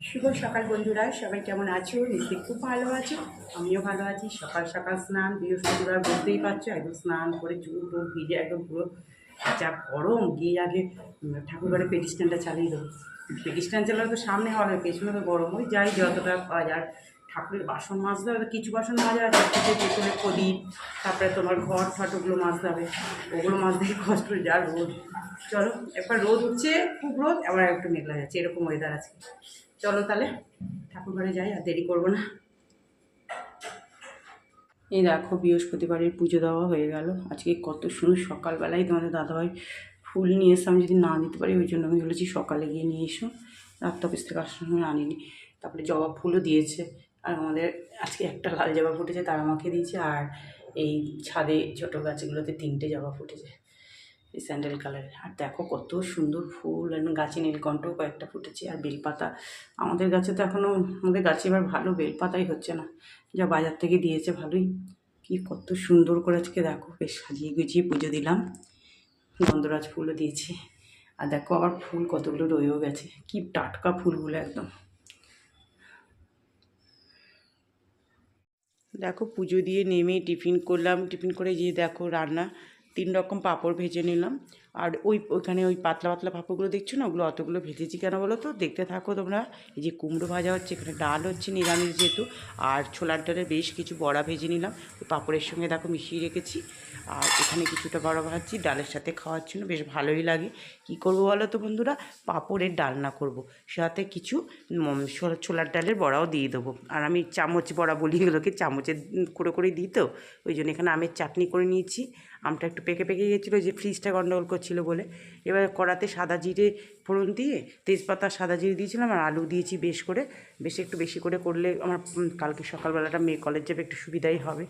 শুভ সকাল বন্ধুরা সবাই কেমন আছো? নিশ্চয়ই খুব ভালো আছো। আমিও ভালো আছি। সকাল সকাল স্নান বৃহস্পতিবার বলতেই পারছ একদম স্নান করে চুল টুল ভিজে একদম পুরো যা গরম গিয়ে আগে উম, ঠাকুরঘরে পেটি চালিয়ে দেবো। পেটি স্ট্যান্ড চালালে তো সামনে হবে পেছনে তো গরম। ওই যাই যতটা পাওয়া যায়। ঠাকুরের বাসন মাজতে হবে কিছু বাসন মাজা আছে কিছু পেছনে প্রদীপ তারপরে তোমার ঘর ফটোগুলো মাজতে হবে। ওগুলো মাজতে কষ্ট যা রোদ। চলো একবার রোদ উঠছে খুব রোদ আবার একটু মেঘলা যাচ্ছে এরকম ওয়েদার আছে চলো তাহলে ঠাকুর ঘরে যাই আর দেরি করব না। এই দেখো বৃহস্পতিবারের পুজো দেওয়া হয়ে গেল। আজকে কত সুন্দর সকালবেলায় তোমাদের দাদাভাই ফুল নিয়ে এসে আমি যদি না দিতে পারি, ওই জন্য আমি বলেছি সকালে গিয়ে নিয়ে এসো। রাত্র অফিস থেকে আসার সময় আনিনি। তারপরে জবা ফুলও দিয়েছে। আর আমাদের আজকে একটা লাল জবা ফুটেছে, তার আমাকে দিয়েছে। আর এই ছাদে ছোটো গাছগুলোতে তিনটে জবা ফুটেছে। এই স্যান্ডেল কালারের আর দেখো কত সুন্দর ফুল আর গাছে নীলকণ্ঠও কয়েকটা ফুটেছে আর বেলপাতা। আমাদের গাছে তো এখনও আমাদের গাছে এবার ভালো বেলপাতাই হচ্ছে না। যা বাজার থেকে দিয়েছে ভালোই। কি কত সুন্দর করে আজকে দেখো, বেশ সাজিয়ে গুছিয়ে পুজো দিলাম। গন্ধরাজ ফুলও দিয়েছি। আর দেখো আবার ফুল কতগুলো রয়েও গেছে। কি টাটকা ফুলগুলো একদম। দেখো পুজো দিয়ে নেমে টিফিন করলাম। টিফিন করে গিয়ে দেখো রান্না। তিন রকম পাঁপড় ভেজে নিলাম। আর ওই, ওইখানে ওই পাতলা পাতলা পাঁপড়গুলো দেখছ না? ওগুলো অতগুলো ভেজেছি কেন বলো তো? দেখতে থাকো তোমরা। এই যে কুমড়ো ভাজা হচ্ছে, এখানে ডাল হচ্ছে, নিরামিষ যেহেতু। আর ছোলার ডালের বেশ কিছু বড়া ভেজে নিলাম। ওই পাঁপড়ের সঙ্গে দেখো মিশিয়ে রেখেছি। আর এখানে কিছুটা বড়া ভাজছি, ডালের সাথে খাওয়ার জন্য বেশ ভালোই লাগে। কি করব বলো তো বন্ধুরা? পাঁপড়ের ডালনা করব। সাথে কিছু ছোলার ডালের বড়াও দিয়ে দেবো। আর আমি চামচ বড়া বলি এগুলোকে, চামচের করে করে দিই তো? ওই জন্য এখানে আমের চাটনি করে নিয়েছি। আমটা একটু পেকে পেকে গেছিল যে ফ্রিজটা গন্ডগোল করছিল বলে। এবার কড়াতে সাদা জিরে ফোড়ন দিয়ে তেজপাতা, সাদা জিরে দিয়েছিলাম আর আলু দিয়েছি বেশ করে। বেশ একটু বেশি করে করলে আমার কালকে সকালবেলাটা মেয়ে কলেজ যাবে একটু সুবিধাই হবে।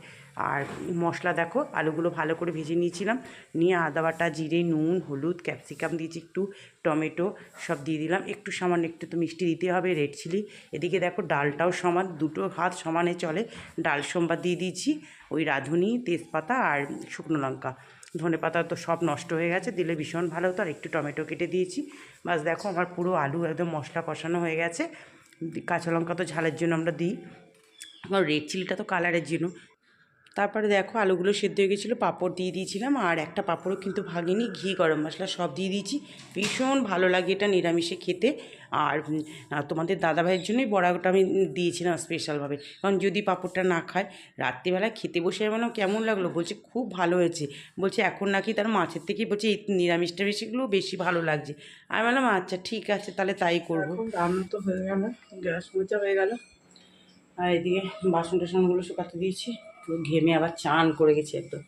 আর মশলা দেখো, আলুগুলো ভালো করে ভেজে নিয়েছিলাম। নিয়ে আদা বাটা, জিরে, নুন, হলুদ, ক্যাপসিকাম দিয়েছি, একটু টমেটো সব দিয়ে দিলাম। একটু সামান্য একটু তো মিষ্টি দিতে হবে, রেড চিলি। এদিকে দেখো ডালটাও সমান, দুটো হাত সমানে চলে। ডাল সোমবার দিয়ে দিয়েছি, ওই রাঁধুনি, তেজপাতা আর শুকনো লঙ্কা। ধনে পাতা তো সব নষ্ট হয়ে গেছে, দিলে ভীষণ ভালো হতো। আর একটু টমেটো কেটে দিয়েছি। বাস দেখো আমার পুরো আলু একদম মশলা কষানো হয়ে গেছে। কাঁচা লঙ্কা তো ঝালের জন্য আমরা দিই। আমার রেড চিলিটা তো কালারের জন্য। তারপরে দেখো আলুগুলো সেদ্ধ হয়ে গেছিল, পাঁপড় দিয়ে দিয়েছিলাম, আর একটা পাঁপড়ও কিন্তু ভাগিনি ঘি, গরম মশলা সব দিয়ে দিয়েছি। ভীষণ ভালো লাগে এটা নিরামিষে খেতে। আর তোমাদের দাদাভাইয়ের জন্যই বড়াটা আমি দিয়েছিলাম স্পেশালভাবে কারণ যদি পাঁপড়টা না খায় রাত্রিবেলা খেতে বসে বললাম কেমন লাগল? বলছে, খুব ভালো হয়েছে। বলছে, এখন নাকি তার মাছের থেকেই বলছে, এই নিরামিষটা বেশিগুলো বেশি ভালো লাগছে। আমি বললাম আচ্ছা ঠিক আছে, তাহলে তাই করব। রান্না তো হয়ে গেল, গ্যাস মোচা হয়ে গেল। আর এদিকে বাসন টাসনগুলো শুকাতে দিয়েছি। পুরো ঘেমে আবার চান করে গেছি একদম।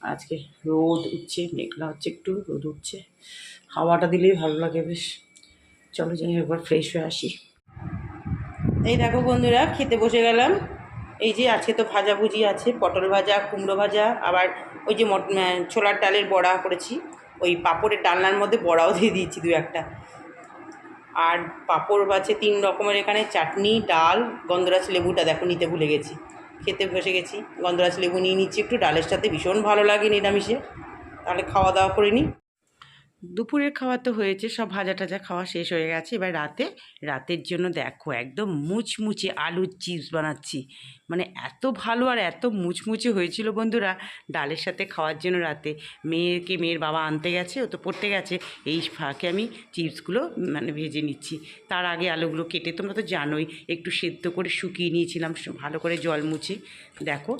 আজকে রোদ উঠছে, মেঘলা হচ্ছে, একটু রোদ উঠছে। হাওয়াটা দিলেই ভালো লাগে বেশ। চলো যাই, একবার ফ্রেশ হয়ে আসি। এই দেখো বন্ধুরা, খেতে বসে গেলাম। এই যে আজকে তো ভাজা ভুজি আছে, পটল ভাজা, কুমড়ো ভাজা, আবার ওই যে মট ছোলার ডালের বড়া করেছি। ওই পাঁপড়ের ডালনার মধ্যে বড়াও দিয়ে দিয়েছি দু একটা। আর পাঁপড় আছে তিন রকমের, এখানে চাটনি, ডাল, গন্ধরাজ লেবুটা দেখো নিতে ভুলে গেছি। খেতে বসে গেছি। গন্ধরাজ লেবু নিয়ে নিচ্ছি একটু, ডালের সাথে ভীষণ ভালো লাগে নিরামিষে। তাহলে খাওয়া দাওয়া করে নিই। দুপুরের খাওয়া তো হয়েছে, সব ভাজা টাজা খাওয়া শেষ হয়ে গেছে। এবার রাতে, রাতের জন্য দেখো, একদম মুচমুচে আলুর চিপস বানাচ্ছি। মানে এত ভালো আর এত মুচমুচে হয়েছিল বন্ধুরা ডালের সাথে খাওয়ার জন্য রাতে। মেয়েকে, মেয়ের বাবা আনতে গেছে, ও তো পড়তে গেছে। এই ফাঁকে আমি চিপসগুলো মানে ভেজে নিচ্ছি। তার আগে আলুগুলো কেটে, তোমরা তো জানোই, একটু সেদ্ধ করে শুকিয়ে নিয়েছিলাম, ভালো করে জল মুছে। দেখো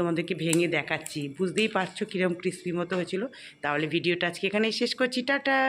তোমাদেরকে ভেঙে দেখাচ্ছি। বুঝতেই পারছ কীরকম ক্রিস্পি মতো হয়েছিল। তাহলে ভিডিওটা আজকে এখানেই শেষ করছি। টাটা!